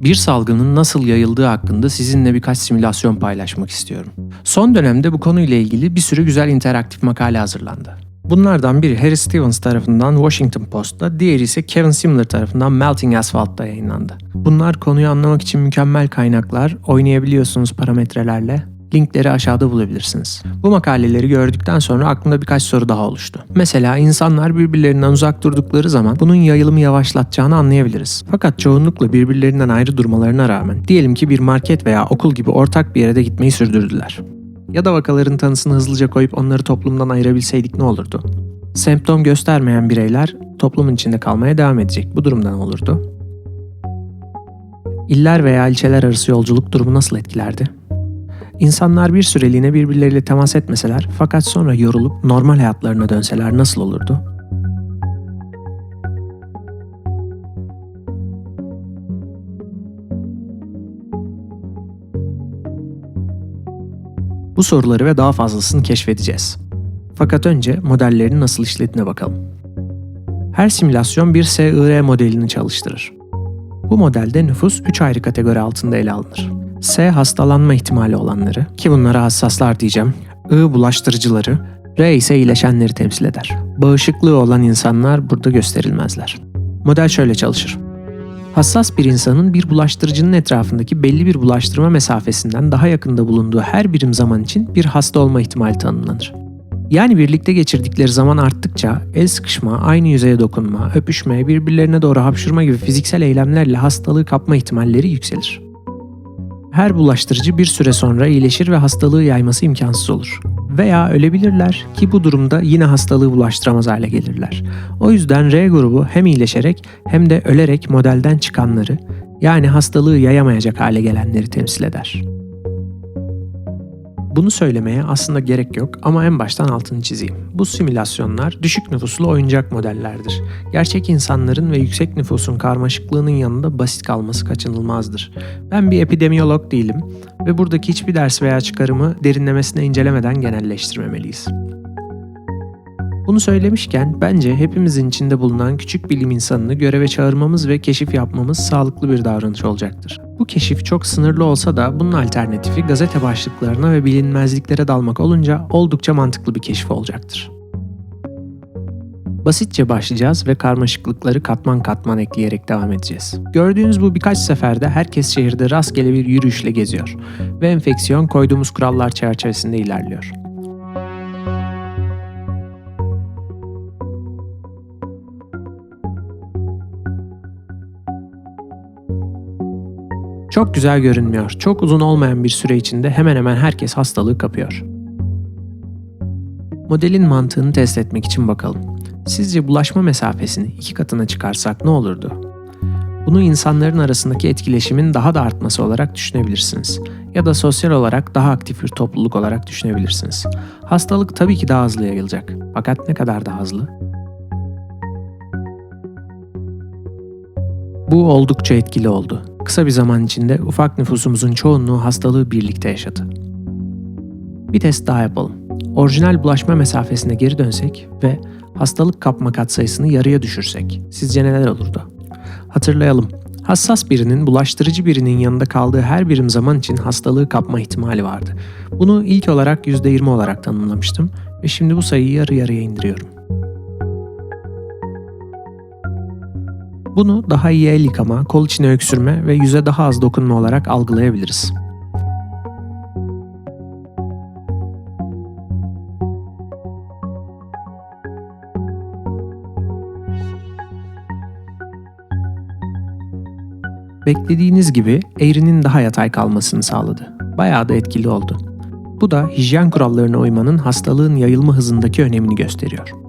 Bir salgının nasıl yayıldığı hakkında sizinle birkaç simülasyon paylaşmak istiyorum. Son dönemde bu konuyla ilgili bir sürü güzel interaktif makale hazırlandı. Bunlardan biri Harry Stevens tarafından Washington Post'ta, diğeri ise Kevin Simler tarafından Melting Asphalt'ta yayınlandı. Bunlar konuyu anlamak için mükemmel kaynaklar, oynayabiliyorsunuz parametrelerle. Linkleri aşağıda bulabilirsiniz. Bu makaleleri gördükten sonra aklımda birkaç soru daha oluştu. Mesela insanlar birbirlerinden uzak durdukları zaman bunun yayılımı yavaşlatacağını anlayabiliriz. Fakat çoğunlukla birbirlerinden ayrı durmalarına rağmen diyelim ki bir market veya okul gibi ortak bir yere de gitmeyi sürdürdüler. Ya da vakaların tanısını hızlıca koyup onları toplumdan ayırabilseydik ne olurdu? Semptom göstermeyen bireyler toplumun içinde kalmaya devam edecek. Bu durumda ne olurdu? İller veya ilçeler arası yolculuk durumu nasıl etkilerdi? İnsanlar bir süreliğine birbirleriyle temas etmeseler fakat sonra yorulup normal hayatlarına dönseler nasıl olurdu? Bu soruları ve daha fazlasını keşfedeceğiz. Fakat önce modellerin nasıl işlediğine bakalım. Her simülasyon bir SIR modelini çalıştırır. Bu modelde nüfus 3 ayrı kategori altında ele alınır. S hastalanma ihtimali olanları ki bunlara hassaslar diyeceğim. I bulaştırıcıları, R ise iyileşenleri temsil eder. Bağışıklığı olan insanlar burada gösterilmezler. Model şöyle çalışır. Hassas bir insanın bir bulaştırıcının etrafındaki belli bir bulaştırma mesafesinden daha yakında bulunduğu her birim zaman için bir hasta olma ihtimali tanımlanır. Yani birlikte geçirdikleri zaman arttıkça el sıkışma, aynı yüzeye dokunma, öpüşme, birbirlerine doğru hapşurma gibi fiziksel eylemlerle hastalığı kapma ihtimalleri yükselir. Her bulaştırıcı bir süre sonra iyileşir ve hastalığı yayması imkansız olur. Veya ölebilirler ki bu durumda yine hastalığı bulaştıramaz hale gelirler. O yüzden R grubu hem iyileşerek hem de ölerek modelden çıkanları yani hastalığı yayamayacak hale gelenleri temsil eder. Bunu söylemeye aslında gerek yok ama en baştan altını çizeyim. Bu simülasyonlar düşük nüfuslu oyuncak modellerdir. Gerçek insanların ve yüksek nüfusun karmaşıklığının yanında basit kalması kaçınılmazdır. Ben bir epidemiyolog değilim ve buradaki hiçbir ders veya çıkarımı derinlemesine incelemeden genelleştirmemeliyiz. Bunu söylemişken bence hepimizin içinde bulunan küçük bilim insanını göreve çağırmamız ve keşif yapmamız sağlıklı bir davranış olacaktır. Bu keşif çok sınırlı olsa da bunun alternatifi gazete başlıklarına ve bilinmezliklere dalmak olunca oldukça mantıklı bir keşif olacaktır. Basitçe başlayacağız ve karmaşıklıkları katman katman ekleyerek devam edeceğiz. Gördüğünüz bu birkaç seferde herkes şehirde rastgele bir yürüyüşle geziyor ve enfeksiyon koyduğumuz kurallar çerçevesinde ilerliyor. Çok güzel görünmüyor. Çok uzun olmayan bir süre içinde hemen hemen herkes hastalığı kapıyor. Modelin mantığını test etmek için bakalım. Sizce bulaşma mesafesini iki katına çıkarsak ne olurdu? Bunu insanların arasındaki etkileşimin daha da artması olarak düşünebilirsiniz. Ya da sosyal olarak daha aktif bir topluluk olarak düşünebilirsiniz. Hastalık tabii ki daha hızlı yayılacak. Fakat ne kadar daha hızlı? Bu oldukça etkili oldu. Kısa bir zaman içinde ufak nüfusumuzun çoğunluğu hastalığı birlikte yaşadı. Bir test daha yapalım. Orijinal bulaşma mesafesine geri dönsek ve hastalık kapma katsayısını yarıya düşürsek sizce neler olurdu? Hatırlayalım. Hassas birinin bulaştırıcı birinin yanında kaldığı her birim zaman için hastalığı kapma ihtimali vardı. Bunu ilk olarak %20 olarak tanımlamıştım ve şimdi bu sayıyı yarı yarıya indiriyorum. Bunu daha iyi el yıkama, kol içine öksürme ve yüze daha az dokunma olarak algılayabiliriz. Beklediğiniz gibi eğrinin daha yatay kalmasını sağladı. Bayağı da etkili oldu. Bu da hijyen kurallarına uymanın hastalığın yayılma hızındaki önemini gösteriyor.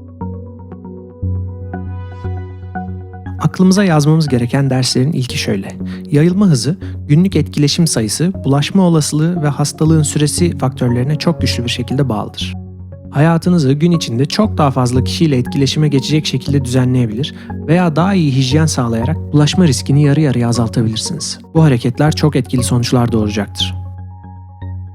Aklımıza yazmamız gereken derslerin ilki şöyle. Yayılma hızı, günlük etkileşim sayısı, bulaşma olasılığı ve hastalığın süresi faktörlerine çok güçlü bir şekilde bağlıdır. Hayatınızı gün içinde çok daha fazla kişiyle etkileşime geçecek şekilde düzenleyebilir veya daha iyi hijyen sağlayarak bulaşma riskini yarı yarıya azaltabilirsiniz. Bu hareketler çok etkili sonuçlar doğuracaktır.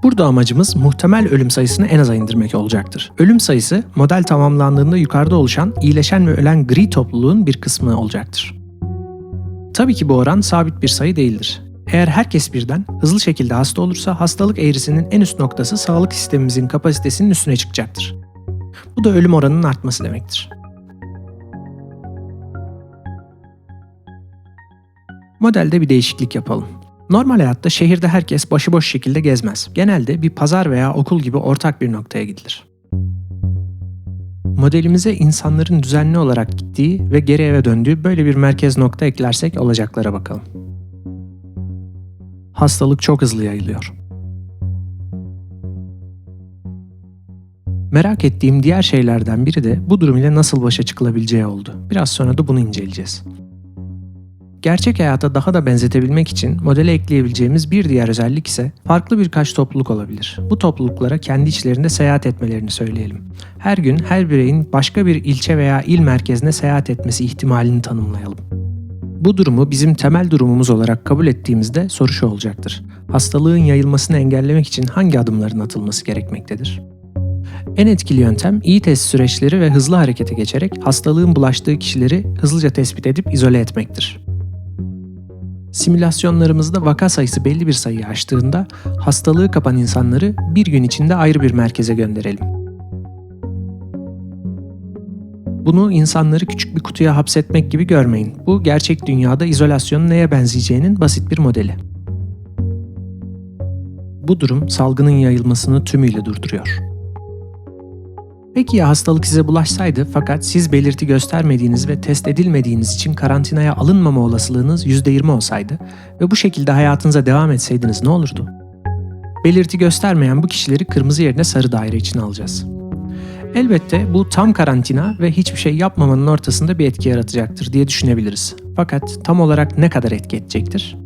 Burada amacımız muhtemel ölüm sayısını en aza indirmek olacaktır. Ölüm sayısı model tamamlandığında yukarıda oluşan iyileşen ve ölen gri topluluğun bir kısmı olacaktır. Tabii ki bu oran sabit bir sayı değildir. Eğer herkes birden hızlı şekilde hasta olursa hastalık eğrisinin en üst noktası sağlık sistemimizin kapasitesinin üstüne çıkacaktır. Bu da ölüm oranının artması demektir. Modelde bir değişiklik yapalım. Normal hayatta şehirde herkes başıboş şekilde gezmez. Genelde bir pazar veya okul gibi ortak bir noktaya gidilir. Modelimize insanların düzenli olarak gittiği ve geri eve döndüğü böyle bir merkez nokta eklersek olacaklara bakalım. Hastalık çok hızlı yayılıyor. Merak ettiğim diğer şeylerden biri de bu durum ile nasıl başa çıkılabileceği oldu. Biraz sonra da bunu inceleyeceğiz. Gerçek hayata daha da benzetebilmek için modele ekleyebileceğimiz bir diğer özellik ise farklı birkaç topluluk olabilir. Bu topluluklara kendi içlerinde seyahat etmelerini söyleyelim. Her gün her bireyin başka bir ilçe veya il merkezine seyahat etmesi ihtimalini tanımlayalım. Bu durumu bizim temel durumumuz olarak kabul ettiğimizde soru şu olacaktır. Hastalığın yayılmasını engellemek için hangi adımların atılması gerekmektedir? En etkili yöntem iyi test süreçleri ve hızlı harekete geçerek hastalığın bulaştığı kişileri hızlıca tespit edip izole etmektir. Simülasyonlarımızda vaka sayısı belli bir sayıyı aştığında hastalığı kapan insanları bir gün içinde ayrı bir merkeze gönderelim. Bunu insanları küçük bir kutuya hapsetmek gibi görmeyin. Bu gerçek dünyada izolasyonun neye benzeyeceğinin basit bir modeli. Bu durum salgının yayılmasını tümüyle durduruyor. Peki ya hastalık size bulaşsaydı fakat siz belirti göstermediğiniz ve test edilmediğiniz için karantinaya alınmama olasılığınız %20 olsaydı ve bu şekilde hayatınıza devam etseydiniz ne olurdu? Belirti göstermeyen bu kişileri kırmızı yerine sarı daire içine alacağız. Elbette bu tam karantina ve hiçbir şey yapmamanın ortasında bir etki yaratacaktır diye düşünebiliriz. Fakat tam olarak ne kadar etki edecektir?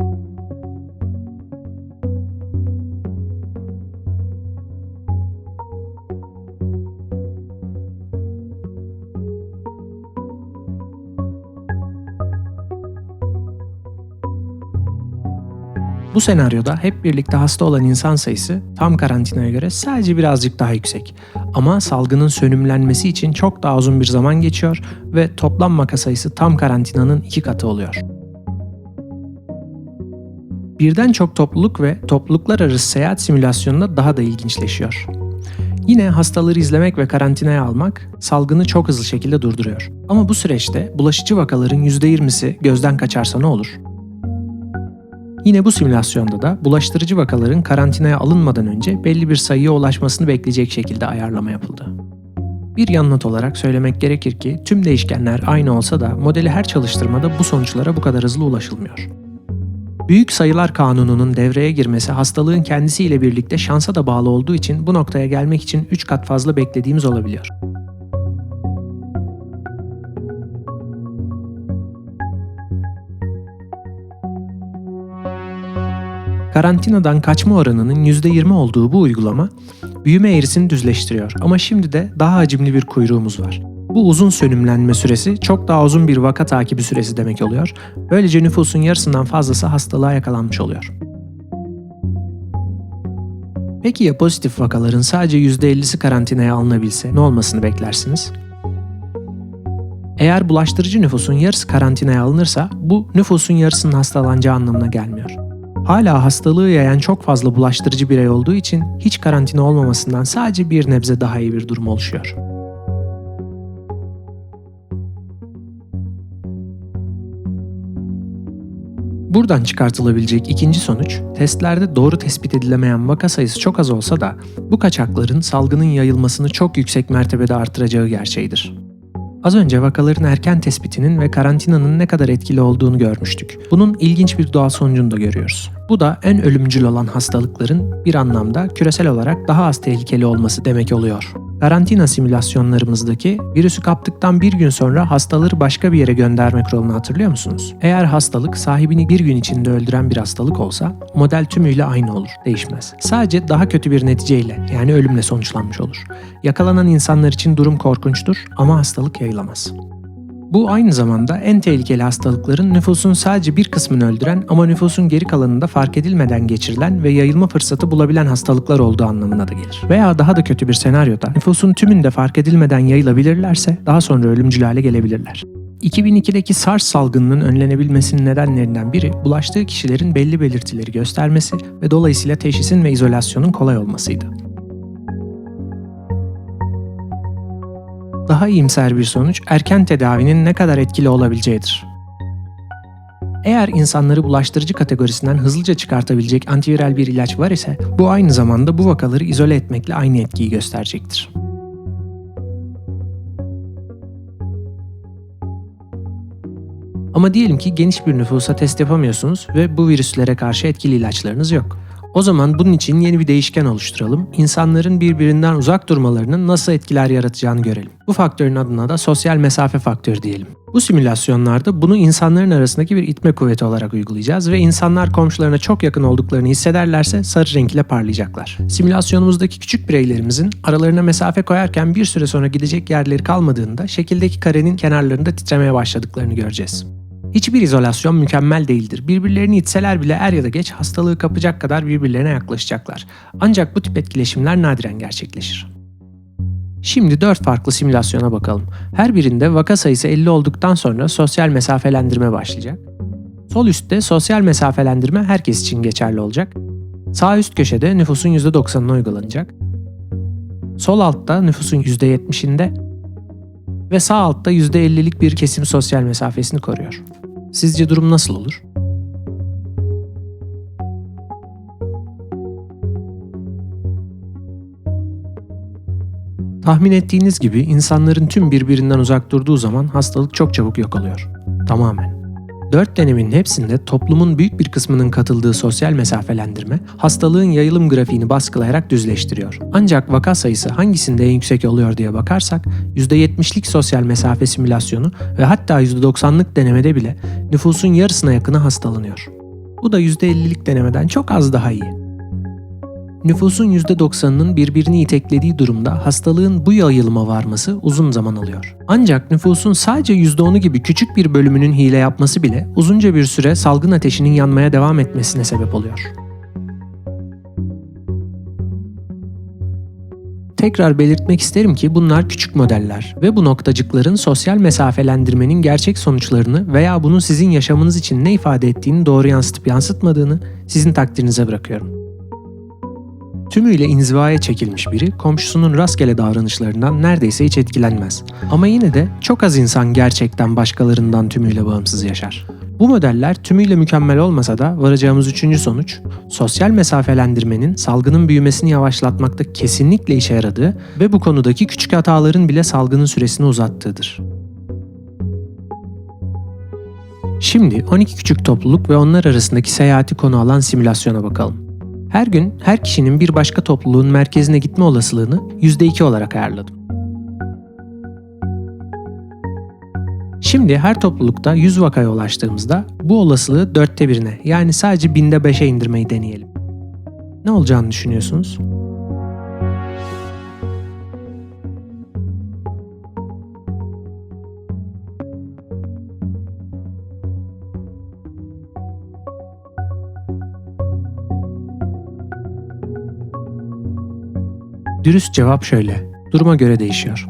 Bu senaryoda hep birlikte hasta olan insan sayısı tam karantinaya göre sadece birazcık daha yüksek. Ama salgının sönümlenmesi için çok daha uzun bir zaman geçiyor ve toplam vaka sayısı tam karantinanın iki katı oluyor. Birden çok topluluk ve topluluklar arası seyahat simülasyonunda daha da ilginçleşiyor. Yine hastaları izlemek ve karantinaya almak salgını çok hızlı şekilde durduruyor. Ama bu süreçte bulaşıcı vakaların %20'si gözden kaçarsa ne olur? Yine bu simülasyonda da bulaştırıcı vakaların karantinaya alınmadan önce belli bir sayıya ulaşmasını bekleyecek şekilde ayarlama yapıldı. Bir yan not olarak söylemek gerekir ki tüm değişkenler aynı olsa da modeli her çalıştırmada bu sonuçlara bu kadar hızlı ulaşılmıyor. Büyük sayılar kanununun devreye girmesi hastalığın kendisiyle birlikte şansa da bağlı olduğu için bu noktaya gelmek için 3 kat fazla beklediğimiz olabiliyor. Karantinadan kaçma oranının %20 olduğu bu uygulama büyüme eğrisini düzleştiriyor ama şimdi de daha hacimli bir kuyruğumuz var. Bu uzun sönümlenme süresi çok daha uzun bir vaka takibi süresi demek oluyor. Böylece nüfusun yarısından fazlası hastalığa yakalanmış oluyor. Peki ya pozitif vakaların sadece %50'si karantinaya alınabilse ne olmasını beklersiniz? Eğer bulaştırıcı nüfusun yarısı karantinaya alınırsa bu nüfusun yarısının hastalanacağı anlamına gelmiyor hala hastalığı yayan çok fazla bulaştırıcı birey olduğu için hiç karantina olmamasından sadece bir nebze daha iyi bir durum oluşuyor. Buradan çıkartılabilecek ikinci sonuç, testlerde doğru tespit edilemeyen vaka sayısı çok az olsa da bu kaçakların salgının yayılmasını çok yüksek mertebede artıracağı gerçeğidir. Az önce vakaların erken tespitinin ve karantinanın ne kadar etkili olduğunu görmüştük. Bunun ilginç bir doğal sonucunu da görüyoruz. Bu da en ölümcül olan hastalıkların bir anlamda küresel olarak daha az tehlikeli olması demek oluyor. Karantina simülasyonlarımızdaki virüsü kaptıktan bir gün sonra hastaları başka bir yere gönderme kuralını hatırlıyor musunuz? Eğer hastalık sahibini bir gün içinde öldüren bir hastalık olsa model tümüyle aynı olur, değişmez. Sadece daha kötü bir neticeyle yani ölümle sonuçlanmış olur. Yakalanan insanlar için durum korkunçtur ama hastalık yayılamaz. Bu aynı zamanda en tehlikeli hastalıkların nüfusun sadece bir kısmını öldüren ama nüfusun geri kalanında fark edilmeden geçirilen ve yayılma fırsatı bulabilen hastalıklar olduğu anlamına da gelir. Veya daha da kötü bir senaryoda nüfusun tümünde fark edilmeden yayılabilirlerse daha sonra ölümcül hale gelebilirler. 2002'deki SARS salgınının önlenebilmesinin nedenlerinden biri bulaştığı kişilerin belli belirtileri göstermesi ve dolayısıyla teşhisin ve izolasyonun kolay olmasıydı. Daha iyimser bir sonuç erken tedavinin ne kadar etkili olabileceğidir. Eğer insanları bulaştırıcı kategorisinden hızlıca çıkartabilecek antiviral bir ilaç var ise bu aynı zamanda bu vakaları izole etmekle aynı etkiyi gösterecektir. Ama diyelim ki geniş bir nüfusa test yapamıyorsunuz ve bu virüslere karşı etkili ilaçlarınız yok. O zaman bunun için yeni bir değişken oluşturalım. İnsanların birbirinden uzak durmalarının nasıl etkiler yaratacağını görelim. Bu faktörün adına da sosyal mesafe faktörü diyelim. Bu simülasyonlarda bunu insanların arasındaki bir itme kuvveti olarak uygulayacağız ve insanlar komşularına çok yakın olduklarını hissederlerse sarı renk ile parlayacaklar. Simülasyonumuzdaki küçük bireylerimizin aralarına mesafe koyarken bir süre sonra gidecek yerleri kalmadığında şekildeki karenin kenarlarında titremeye başladıklarını göreceğiz. Hiçbir izolasyon mükemmel değildir. Birbirlerini itseler bile er ya da geç hastalığı kapacak kadar birbirlerine yaklaşacaklar. Ancak bu tip etkileşimler nadiren gerçekleşir. Şimdi 4 farklı simülasyona bakalım. Her birinde vaka sayısı 50 olduktan sonra sosyal mesafelendirme başlayacak. Sol üstte sosyal mesafelendirme herkes için geçerli olacak. Sağ üst köşede nüfusun %90'ına uygulanacak. Sol altta nüfusun %70'inde ve sağ altta %50'lik bir kesim sosyal mesafesini koruyor. Sizce durum nasıl olur? Tahmin ettiğiniz gibi insanların tüm birbirinden uzak durduğu zaman hastalık çok çabuk yok oluyor. Tamamen. Dört denemin hepsinde toplumun büyük bir kısmının katıldığı sosyal mesafelendirme hastalığın yayılım grafiğini baskılayarak düzleştiriyor. Ancak vaka sayısı hangisinde en yüksek oluyor diye bakarsak %70'lik sosyal mesafe simülasyonu ve hatta %90'lık denemede bile nüfusun yarısına yakını hastalanıyor. Bu da %50'lik denemeden çok az daha iyi. Nüfusun %90'ının birbirini iteklediği durumda hastalığın bu yayılıma varması uzun zaman alıyor. Ancak nüfusun sadece %10'u gibi küçük bir bölümünün hile yapması bile uzunca bir süre salgın ateşinin yanmaya devam etmesine sebep oluyor. Tekrar belirtmek isterim ki bunlar küçük modeller ve bu noktacıkların sosyal mesafelendirmenin gerçek sonuçlarını veya bunun sizin yaşamınız için ne ifade ettiğini doğru yansıtıp yansıtmadığını sizin takdirinize bırakıyorum. Tümüyle inzivaya çekilmiş biri komşusunun rastgele davranışlarından neredeyse hiç etkilenmez. Ama yine de çok az insan gerçekten başkalarından tümüyle bağımsız yaşar. Bu modeller tümüyle mükemmel olmasa da varacağımız üçüncü sonuç, sosyal mesafelendirmenin salgının büyümesini yavaşlatmakta kesinlikle işe yaradığı ve bu konudaki küçük hataların bile salgının süresini uzattığıdır. Şimdi 12 küçük topluluk ve onlar arasındaki seyahati konu alan simülasyona bakalım. Her gün her kişinin bir başka topluluğun merkezine gitme olasılığını %2 olarak ayarladım. Şimdi her toplulukta 100 vakaya ulaştığımızda bu olasılığı dörtte birine yani sadece binde 5'e indirmeyi deneyelim. Ne olacağını düşünüyorsunuz? Dürüst cevap şöyle. Duruma göre değişiyor.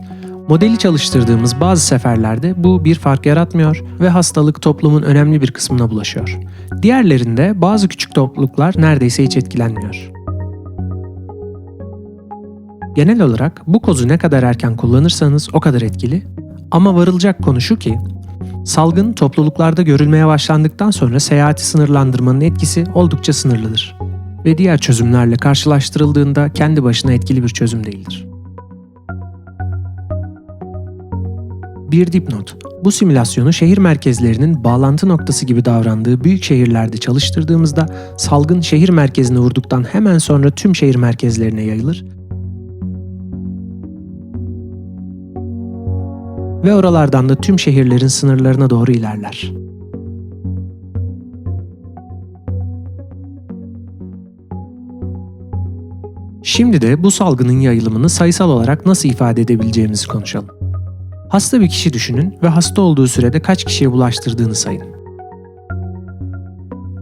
Modeli çalıştırdığımız bazı seferlerde bu bir fark yaratmıyor ve hastalık toplumun önemli bir kısmına bulaşıyor. Diğerlerinde bazı küçük topluluklar neredeyse hiç etkilenmiyor. Genel olarak bu kozu ne kadar erken kullanırsanız o kadar etkili. Ama varılacak konu şu ki, salgın topluluklarda görülmeye başlandıktan sonra seyahati sınırlandırmanın etkisi oldukça sınırlıdır ve diğer çözümlerle karşılaştırıldığında kendi başına etkili bir çözüm değildir. Bir dipnot. Bu simülasyonu şehir merkezlerinin bağlantı noktası gibi davrandığı büyük şehirlerde çalıştırdığımızda salgın şehir merkezine vurduktan hemen sonra tüm şehir merkezlerine yayılır ve oralardan da tüm şehirlerin sınırlarına doğru ilerler. Şimdi de bu salgının yayılımını sayısal olarak nasıl ifade edebileceğimizi konuşalım. Hasta bir kişi düşünün ve hasta olduğu sürede kaç kişiye bulaştırdığını sayın.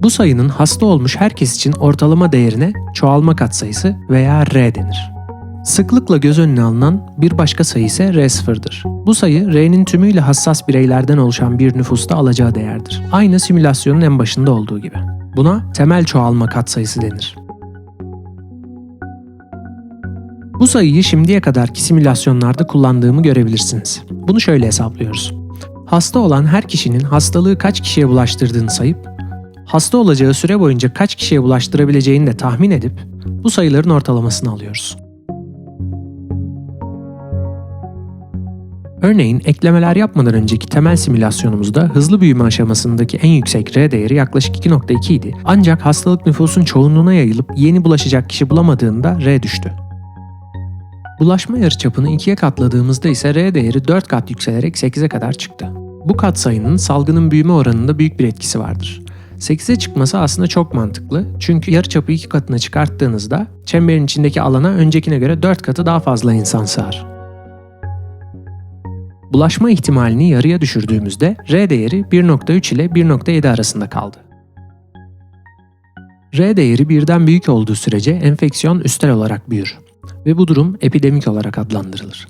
Bu sayının hasta olmuş herkes için ortalama değerine çoğalma katsayısı veya R denir. Sıklıkla göz önüne alınan bir başka sayı ise R0'dır. Bu sayı R'nin tümüyle hassas bireylerden oluşan bir nüfusta alacağı değerdir. Aynı simülasyonun en başında olduğu gibi. Buna temel çoğalma katsayısı denir. Bu sayıyı şimdiye kadarki simülasyonlarda kullandığımı görebilirsiniz. Bunu şöyle hesaplıyoruz. Hasta olan her kişinin hastalığı kaç kişiye bulaştırdığını sayıp, hasta olacağı süre boyunca kaç kişiye bulaştırabileceğini de tahmin edip bu sayıların ortalamasını alıyoruz. Örneğin eklemeler yapmadan önceki temel simülasyonumuzda hızlı büyüme aşamasındaki en yüksek R değeri yaklaşık 2.2 idi. Ancak hastalık nüfusun çoğunluğuna yayılıp yeni bulaşacak kişi bulamadığında R düştü. Bulaşma yarıçapını ikiye katladığımızda ise R değeri 4 kat yükselerek 8'e kadar çıktı. Bu katsayının salgının büyüme oranında büyük bir etkisi vardır. 8'e çıkması aslında çok mantıklı çünkü yarıçapı iki katına çıkarttığınızda çemberin içindeki alana öncekine göre 4 katı daha fazla insan sığar. Bulaşma ihtimalini yarıya düşürdüğümüzde R değeri 1.3 ile 1.7 arasında kaldı. R değeri birden büyük olduğu sürece enfeksiyon üstel olarak büyür ve bu durum epidemik olarak adlandırılır.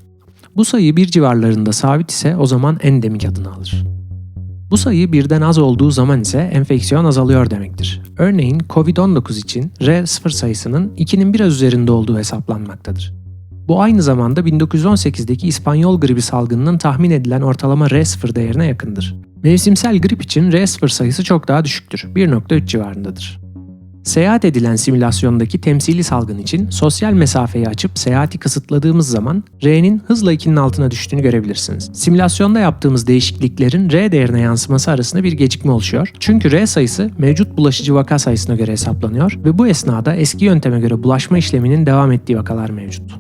Bu sayı bir civarlarında sabit ise o zaman endemik adını alır. Bu sayı birden az olduğu zaman ise enfeksiyon azalıyor demektir. Örneğin COVID-19 için R0 sayısının 2'nin biraz üzerinde olduğu hesaplanmaktadır. Bu aynı zamanda 1918'deki İspanyol gribi salgınının tahmin edilen ortalama R0 değerine yakındır. Mevsimsel grip için R0 sayısı çok daha düşüktür, 1.3 civarındadır. Seyahat edilen simülasyondaki temsili salgın için sosyal mesafeyi açıp seyahati kısıtladığımız zaman R'nin hızla 2'nin altına düştüğünü görebilirsiniz. Simülasyonda yaptığımız değişikliklerin R değerine yansıması arasında bir gecikme oluşuyor. Çünkü R sayısı mevcut bulaşıcı vaka sayısına göre hesaplanıyor ve bu esnada eski yönteme göre bulaşma işleminin devam ettiği vakalar mevcut.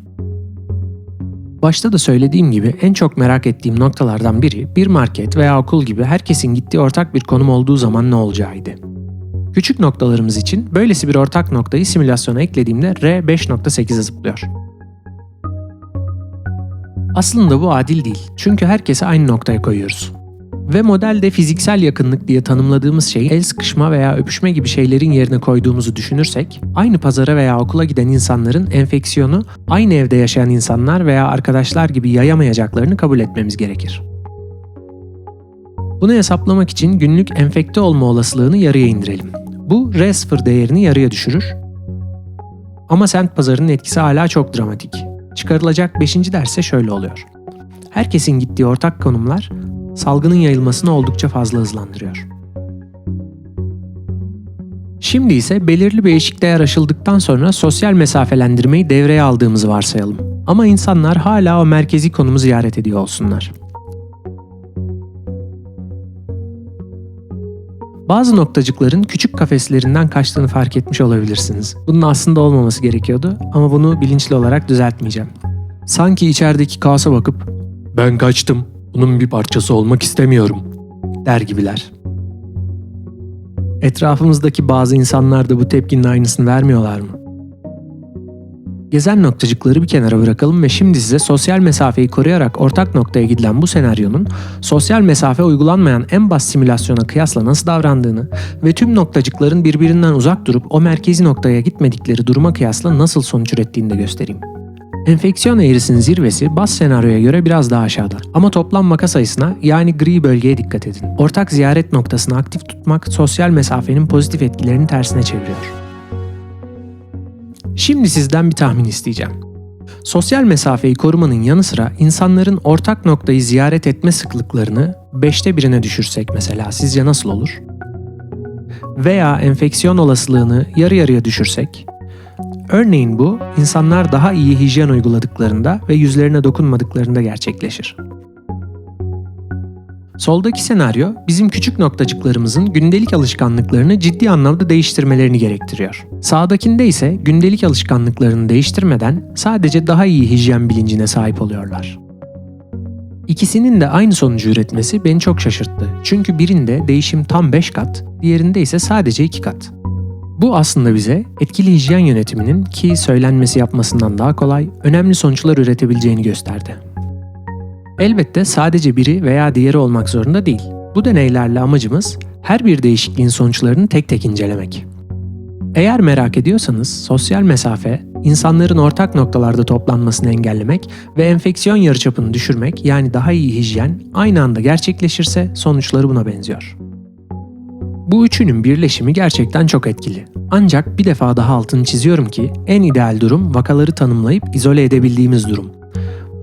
Başta da söylediğim gibi en çok merak ettiğim noktalardan biri bir market veya okul gibi herkesin gittiği ortak bir konum olduğu zaman ne olacağıydı. Küçük noktalarımız için böylesi bir ortak noktayı simülasyona eklediğimde R 5.8'e zıplıyor. Aslında bu adil değil. Çünkü herkesi aynı noktaya koyuyoruz. Ve modelde fiziksel yakınlık diye tanımladığımız şeyi el sıkışma veya öpüşme gibi şeylerin yerine koyduğumuzu düşünürsek, aynı pazara veya okula giden insanların enfeksiyonu aynı evde yaşayan insanlar veya arkadaşlar gibi yayamayacaklarını kabul etmemiz gerekir. Bunu hesaplamak için günlük enfekte olma olasılığını yarıya indirelim. Bu R0 değerini yarıya düşürür. Ama sent pazarının etkisi hala çok dramatik. Çıkarılacak 5. derse şöyle oluyor. Herkesin gittiği ortak konumlar salgının yayılmasını oldukça fazla hızlandırıyor. Şimdi ise belirli bir eşik değer aşıldıktan sonra sosyal mesafelendirmeyi devreye aldığımızı varsayalım. Ama insanlar hala o merkezi konumu ziyaret ediyor olsunlar. Bazı noktacıkların küçük kafeslerinden kaçtığını fark etmiş olabilirsiniz. Bunun aslında olmaması gerekiyordu ama bunu bilinçli olarak düzeltmeyeceğim. Sanki içerideki kaosa bakıp ben kaçtım, bunun bir parçası olmak istemiyorum der gibiler. Etrafımızdaki bazı insanlar da bu tepkinin aynısını vermiyorlar mı? Gezen noktacıkları bir kenara bırakalım ve şimdi size sosyal mesafeyi koruyarak ortak noktaya gidilen bu senaryonun sosyal mesafe uygulanmayan en bas simülasyona kıyasla nasıl davrandığını ve tüm noktacıkların birbirinden uzak durup o merkezi noktaya gitmedikleri duruma kıyasla nasıl sonuç ürettiğini de göstereyim. Enfeksiyon eğrisinin zirvesi bas senaryoya göre biraz daha aşağıda. Ama toplam vaka sayısına yani gri bölgeye dikkat edin. Ortak ziyaret noktasını aktif tutmak sosyal mesafenin pozitif etkilerini tersine çeviriyor. Şimdi sizden bir tahmin isteyeceğim. Sosyal mesafeyi korumanın yanı sıra insanların ortak noktayı ziyaret etme sıklıklarını 5'te birine düşürsek mesela sizce nasıl olur? Veya enfeksiyon olasılığını yarı yarıya düşürsek? Örneğin bu insanlar daha iyi hijyen uyguladıklarında ve yüzlerine dokunmadıklarında gerçekleşir. Soldaki senaryo bizim küçük noktacıklarımızın gündelik alışkanlıklarını ciddi anlamda değiştirmelerini gerektiriyor. Sağdakinde ise gündelik alışkanlıklarını değiştirmeden sadece daha iyi hijyen bilincine sahip oluyorlar. İkisinin de aynı sonucu üretmesi beni çok şaşırttı. Çünkü birinde değişim tam 5 kat, diğerinde ise sadece 2 kat. Bu aslında bize etkili hijyen yönetiminin ki söylenmesi yapmasından daha kolay, önemli sonuçlar üretebileceğini gösterdi. Elbette sadece biri veya diğeri olmak zorunda değil. Bu deneylerle amacımız her bir değişikliğin sonuçlarını tek tek incelemek. Eğer merak ediyorsanız sosyal mesafe insanların ortak noktalarda toplanmasını engellemek ve enfeksiyon yarıçapını düşürmek yani daha iyi hijyen aynı anda gerçekleşirse sonuçları buna benziyor. Bu üçünün birleşimi gerçekten çok etkili. Ancak bir defa daha altını çiziyorum ki en ideal durum vakaları tanımlayıp izole edebildiğimiz durum.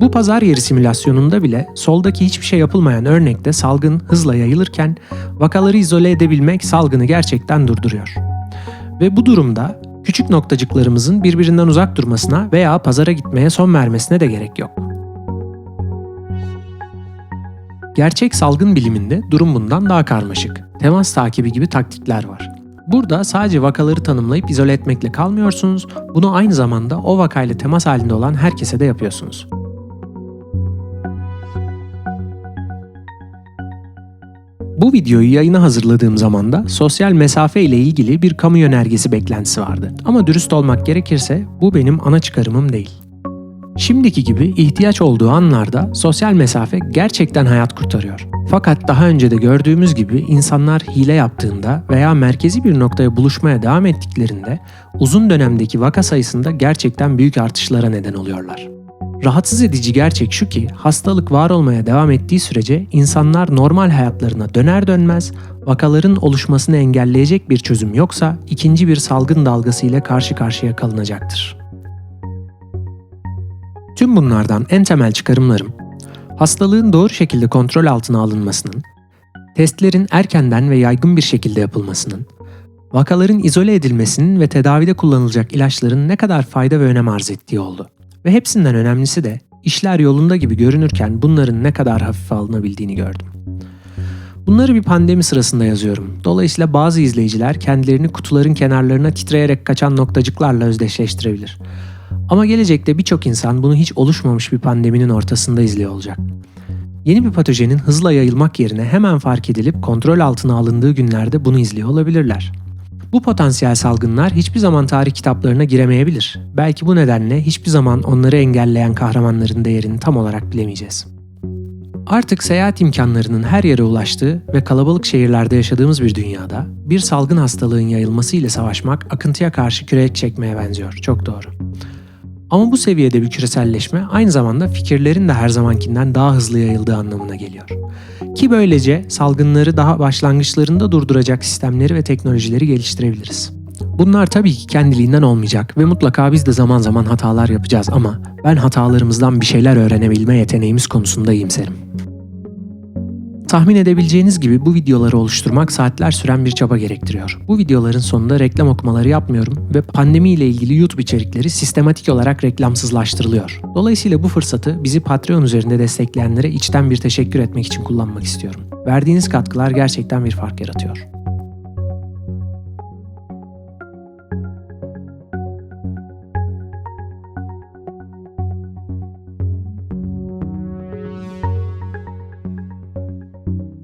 Bu pazar yeri simülasyonunda bile soldaki hiçbir şey yapılmayan örnekte salgın hızla yayılırken vakaları izole edebilmek salgını gerçekten durduruyor. Ve bu durumda küçük noktacıklarımızın birbirinden uzak durmasına veya pazara gitmeye son vermesine de gerek yok. Gerçek salgın biliminde durum bundan daha karmaşık. Temas takibi gibi taktikler var. Burada sadece vakaları tanımlayıp izole etmekle kalmıyorsunuz, bunu aynı zamanda o vakayla temas halinde olan herkese de yapıyorsunuz. Bu videoyu yayına hazırladığım zaman da sosyal mesafe ile ilgili bir kamu yönergesi beklentisi vardı. Ama dürüst olmak gerekirse bu benim ana çıkarımım değil. Şimdiki gibi ihtiyaç olduğu anlarda sosyal mesafe gerçekten hayat kurtarıyor. Fakat daha önce de gördüğümüz gibi insanlar hile yaptığında veya merkezi bir noktaya buluşmaya devam ettiklerinde uzun dönemdeki vaka sayısında gerçekten büyük artışlara neden oluyorlar. Rahatsız edici gerçek şu ki hastalık var olmaya devam ettiği sürece insanlar normal hayatlarına döner dönmez vakaların oluşmasını engelleyecek bir çözüm yoksa ikinci bir salgın dalgası ile karşı karşıya kalınacaktır. Tüm bunlardan en temel çıkarımlarım hastalığın doğru şekilde kontrol altına alınmasının, testlerin erkenden ve yaygın bir şekilde yapılmasının, vakaların izole edilmesinin ve tedavide kullanılacak ilaçların ne kadar fayda ve önem arz ettiği oldu. Ve hepsinden önemlisi de işler yolunda gibi görünürken bunların ne kadar hafife alınabildiğini gördüm. Bunları bir pandemi sırasında yazıyorum. Dolayısıyla bazı izleyiciler kendilerini kutuların kenarlarına titreyerek kaçan noktacıklarla özdeşleştirebilir. Ama gelecekte birçok insan bunu hiç oluşmamış bir pandeminin ortasında izliyor olacak. Yeni bir patojenin hızla yayılmak yerine hemen fark edilip kontrol altına alındığı günlerde bunu izliyor olabilirler. Bu potansiyel salgınlar hiçbir zaman tarih kitaplarına giremeyebilir. Belki bu nedenle hiçbir zaman onları engelleyen kahramanların değerini tam olarak bilemeyeceğiz. Artık seyahat imkanlarının her yere ulaştığı ve kalabalık şehirlerde yaşadığımız bir dünyada bir salgın hastalığın yayılması ile savaşmak akıntıya karşı kürek çekmeye benziyor. Çok doğru. Ama bu seviyede bir küreselleşme aynı zamanda fikirlerin de her zamankinden daha hızlı yayıldığı anlamına geliyor. Ki böylece salgınları daha başlangıçlarında durduracak sistemleri ve teknolojileri geliştirebiliriz. Bunlar tabii ki kendiliğinden olmayacak ve mutlaka biz de zaman zaman hatalar yapacağız ama ben hatalarımızdan bir şeyler öğrenebilme yeteneğimiz konusunda iyimserim. Tahmin edebileceğiniz gibi bu videoları oluşturmak saatler süren bir çaba gerektiriyor. Bu videoların sonunda reklam okumaları yapmıyorum ve pandemi ile ilgili YouTube içerikleri sistematik olarak reklamsızlaştırılıyor. Dolayısıyla bu fırsatı bizi Patreon üzerinde destekleyenlere içten bir teşekkür etmek için kullanmak istiyorum. Verdiğiniz katkılar gerçekten bir fark yaratıyor.